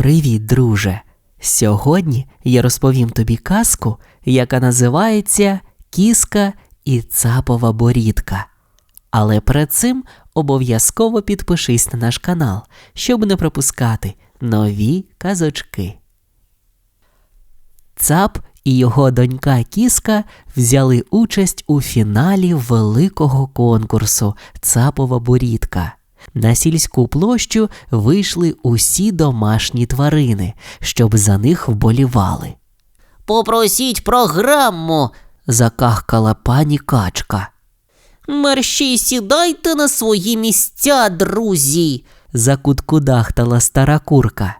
Привіт, друже! Сьогодні я розповім тобі казку, яка називається Кіска і цапова борідка. Але перед цим обов'язково підпишись на наш канал, щоб не пропускати нові казочки. Цап і його донька Кіска взяли участь у фіналі великого конкурсу Цапова борідка. На сільську площу вийшли усі домашні тварини, щоб за них вболівали. Попросіть програму. Закахкала пані качка. Мерщій сідайте на свої місця, друзі. Закуткудахтала стара курка.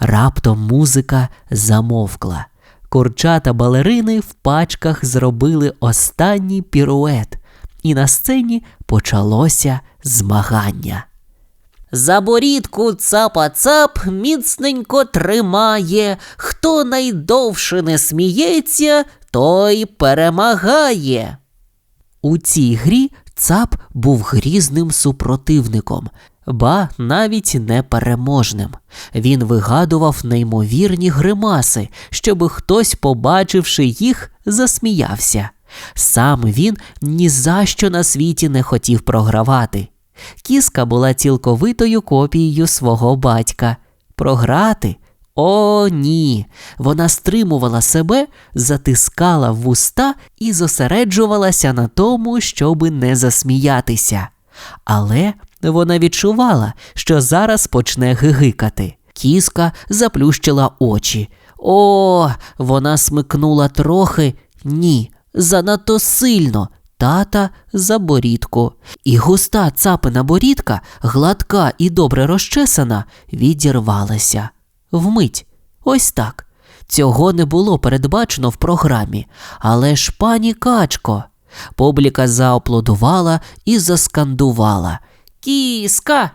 Раптом музика замовкла. Курчата балерини в пачках зробили останній пірует, і на сцені почалося змагання. За борідку цапа цап міцненько тримає. Хто найдовше не сміється, той перемагає. У цій грі цап був грізним супротивником, ба навіть непереможним. Він вигадував неймовірні гримаси, щоби хтось, побачивши їх, засміявся. Сам він ні за що на світі не хотів програвати. Кіска була цілковитою копією свого батька. Програти? О, ні. Вона стримувала себе, затискала вуста і зосереджувалася на тому, щоби не засміятися. Але вона відчувала, що зараз почне гигикати. Кіска заплющила очі. О, вона смикнула трохи. Ні, занадто сильно. Тата за борідку. І густа цапина борідка, гладка і добре розчесана, відірвалася. Вмить. Ось так. Цього не було передбачено в програмі. Але ж пані качко. Публіка зааплодувала і заскандувала. Кіска,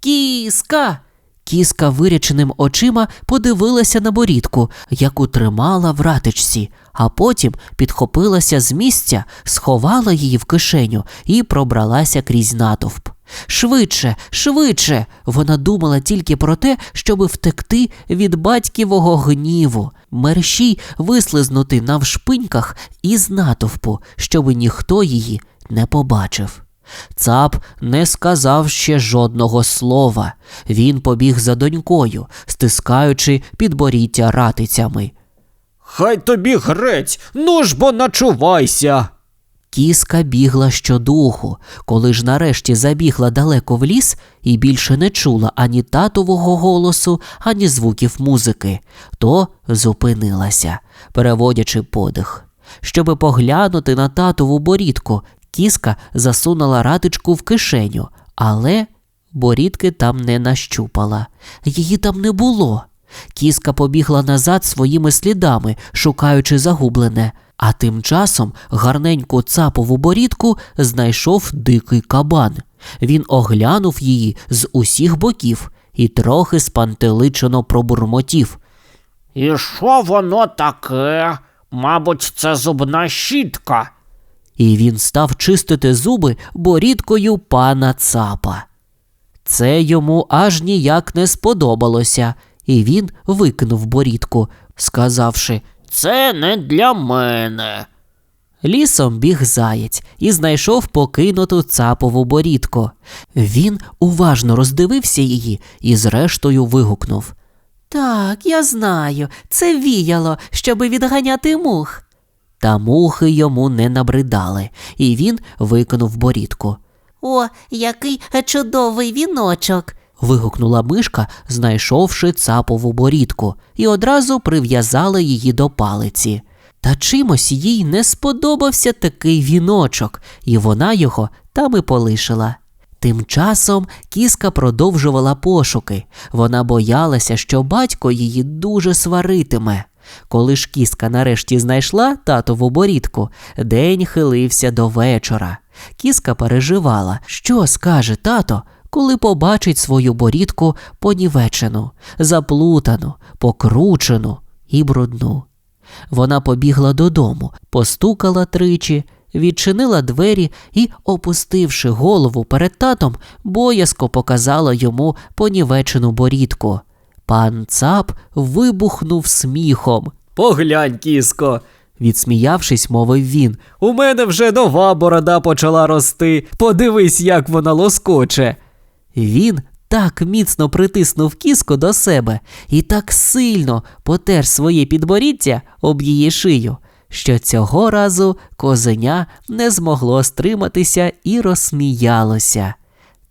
кіска. Кіска виряченим очима подивилася на борідку, яку тримала в ратичці, а потім підхопилася з місця, сховала її в кишеню і пробралася крізь натовп. Швидше, швидше. Вона думала тільки про те, щоби втекти від батьківого гніву, мерщій вислизнути навшпиньках із натовпу, щоби ніхто її не побачив. Цап не сказав ще жодного слова. Він побіг за донькою, стискаючи підборіття ратицями. Хай тобі грець, ну ж бо начувайся. Кіска бігла щодуху, коли ж нарешті забігла далеко в ліс і більше не чула ані татового голосу, ані звуків музики, то зупинилася, переводячи подих. Щоби поглянути на татову борідку, кіска засунула ратичку в кишеню, але борідки там не нащупала. Її там не було. Кіска побігла назад своїми слідами, шукаючи загублене, а тим часом гарненьку цапову борідку знайшов дикий кабан. Він оглянув її з усіх боків і трохи спантеличено пробурмотів. І що воно таке? Мабуть, це зубна щітка. І він став чистити зуби борідкою пана цапа. Це йому аж ніяк не сподобалося, і він викинув борідку, сказавши Це не для мене. Лісом біг заєць і знайшов покинуту цапову борідку. Він уважно роздивився її і зрештою вигукнув. Так, я знаю, це віяло, щоби відганяти мух. Та мухи йому не набридали, і він викинув борідку. О, який чудовий віночок. Вигукнула мишка, знайшовши цапову борідку, і одразу прив'язала її до палиці. Та чимось їй не сподобався такий віночок, і вона його там і полишила. Тим часом кіска продовжувала пошуки. Вона боялася, що батько її дуже сваритиме. Коли ж кіска нарешті знайшла татову борідку, день хилився до вечора. Кіска переживала, що скаже тато, коли побачить свою борідку понівечену, заплутану, покручену і брудну. Вона побігла додому, постукала тричі, відчинила двері і, опустивши голову перед татом, боязко показала йому понівечену борідку. Пан цап вибухнув сміхом. Поглянь, кіско. Відсміявшись, мовив він. У мене вже нова борода почала рости. Подивись, як вона лоскоче. Він так міцно притиснув кіску до себе і так сильно потер своє підборіддя об її шию, що цього разу козеня не змогло стриматися і розсміялося.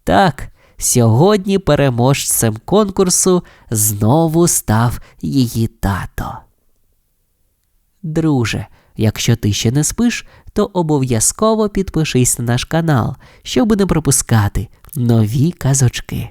Так, сьогодні переможцем конкурсу знову став її тато. Друже, якщо ти ще не спиш, то обов'язково підпишись на наш канал, щоб не пропускати нові казочки.